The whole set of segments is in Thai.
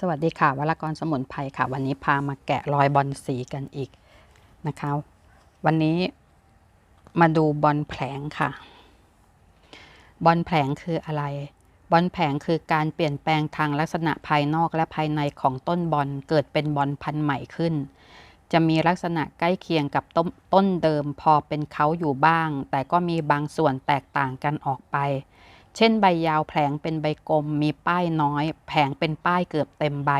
สวัสดีค่ะวรกรสมุนไพรค่ะ วันนี้พามาแกะรอยบอลสีกันอีกนะคะ วันนี้มาดูบอลแผลงค่ะ บอลแผลงคืออะไร บอลแผลงคือการเปลี่ยนแปลงทางลักษณะภายนอกและภายในของต้นบอลเกิดเป็นบอลพันธุ์ใหม่ขึ้น จะมีลักษณะใกล้เคียงกับต้นต้นเดิมพอเป็นเขาอยู่บ้าง แต่ก็มีบางส่วนแตกต่างกันออกไป เช่นใบยาวแผลงเป็นใบกลม มีป้ายน้อย แผลงเป็นป้ายเกือบเต็มใบ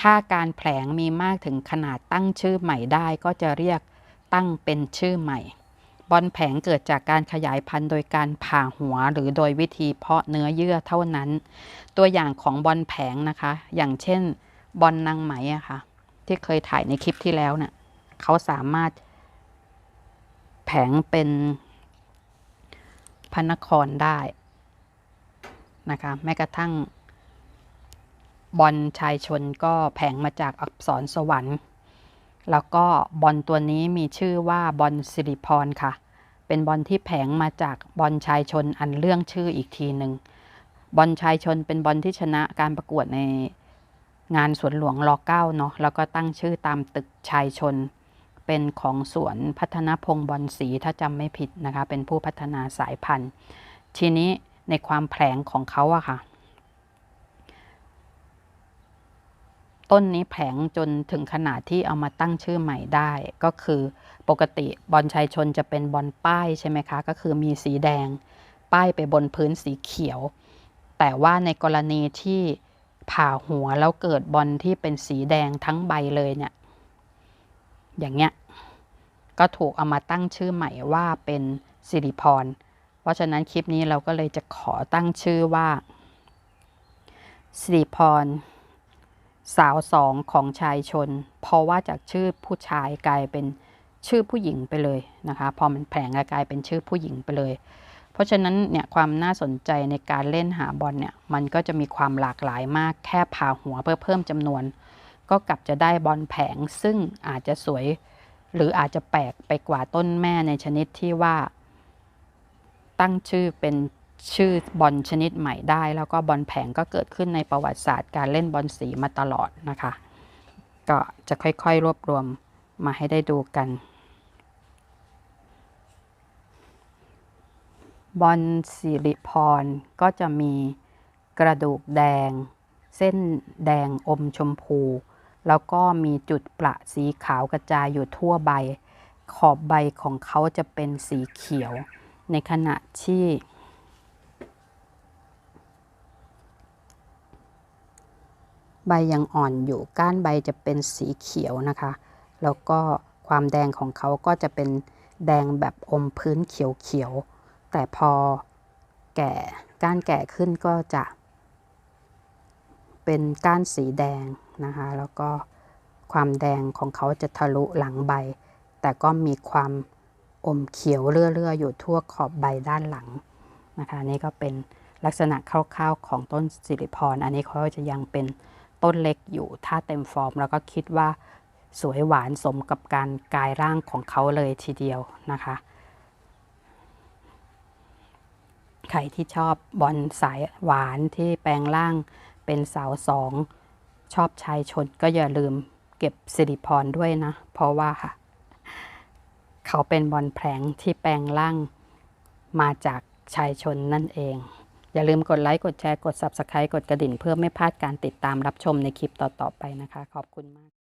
ถ้าการแผลงมีมากถึงขนาดตั้งชื่อใหม่ได้ก็จะเรียกตั้งเป็นชื่อใหม่ บอลแผงเกิดจากการขยายพันธุ์โดยการผ่าหัวหรือโดยวิธีเพาะเนื้อเยื่อเท่านั้น ตัวอย่างของบอลแผงนะคะ อย่างเช่น บอลนางไหมอะค่ะ ที่เคยถ่ายในคลิปที่แล้วเนี่ยเขาสามารถ แผงเป็นพระนครได้ นะคะ แม้กระทั่ง บอลชายชนก็แผงมาจากอักษรสวรรค์ แล้วก็บอลตัวนี้มีชื่อว่าบอลสิริพรค่ะ เป็นบอลที่แผงมาจากบอลชายชนอันเรื่องชื่ออีกทีหนึ่งบอลชายชนเป็นบอลที่ชนะการประกวดในงานสวนหลวงรอเก้าเนาะแล้วก็ตั้งชื่อตามตึกชายชน เป็นของสวนพัฒนพงศ์บอลสีถ้าจำไม่ผิดนะคะ เป็นผู้พัฒนาสายพันธุ์ ทีนี้ ในความแผลงของเขาอะค่ะ ต้นนี้แผลงจนถึงขนาดที่เอามาตั้งชื่อใหม่ได้ ก็คือปกติบอลชายชนจะเป็นบอลป้ายใช่ไหมคะ ก็คือมีสีแดง ป้ายไปบนพื้นสีเขียว แต่ว่าในกรณีที่ผ่าหัวแล้วเกิดบอลที่เป็นสีแดงทั้งใบเลยเนี่ย อย่างเงี้ย ก็ถูกเอามาตั้งชื่อใหม่ว่าเป็นสิริพร เพราะฉะนั้นคลิปนี้เราก็เลยจะขอตั้งชื่อว่าสิริพร สาวสองของชายชน เพราะว่าจากชื่อผู้ชายกลายเป็นชื่อผู้หญิงไปเลยนะคะ พอมันแผลงกลายเป็นชื่อผู้หญิงไปเลย เพราะฉะนั้นเนี่ยความน่าสนใจในการเล่นหาบอลเนี่ยมันก็จะมีความหลากหลายมากแค่ผ่าหัวเพื่อเพิ่มจำนวน ก็กลับจะได้บอลแผงซึ่งอาจจะสวย หรืออาจจะแปลกไปกว่าต้นแม่ในชนิดที่ว่า ตั้งชื่อเป็นชื่อบอลชนิดใหม่ได้ แล้วก็บอลแผงก็เกิดขึ้นในประวัติศาสตร์การเล่นบอลสีมาตลอดนะคะ ก็จะค่อยๆรวบรวมมาให้ได้ดูกัน บอลสิริพรก็จะมีกระดูกแดง เส้นแดงอมชมพู แล้วก็มีจุดประสีขาวกระจายอยู่ทั่วใบ ขอบใบของเขาจะเป็นสีเขียว ในขณะที่ใบยังอ่อนอยู่ก้านใบจะเป็นสีเขียวนะคะ แล้วก็ความแดงของเขาก็จะเป็นแดงแบบอมพื้นเขียวๆ แต่พอแก่ก้านแก่ขึ้นก็จะ เป็นก้านสีแดงนะคะ แล้วก็ความแดงของเขาจะทะลุหลังใบ แต่ก็มีความ อมเขียวเรื่อๆอยู่ทั่วขอบใบด้านหลังนะคะนี่ก็เป็นลักษณะคร่าวๆของต้นสิริพร อันนี้เขาจะยังเป็นต้นเล็กอยู่ถ้าเต็มฟอร์ม แล้วก็คิดว่าสวยหวานสมกับการกายร่างของเขาเลยทีเดียวนะคะ ใครที่ชอบบอลสายหวานที่แปลงร่างเป็นสาวสอง ชอบชายชนก็อย่าลืมเก็บสิริพรด้วยนะ เพราะว่าค่ะ เขาเป็นบอลแผลงที่แปลงร่างมาจากชายชนนั่นเอง อย่าลืมกดไลค์ กดแชร์ กด Subscribe กดกระดิ่ง เพื่อไม่พลาดการติดตามรับชมในคลิปต่อ ๆ ไปนะคะ ขอบคุณมาก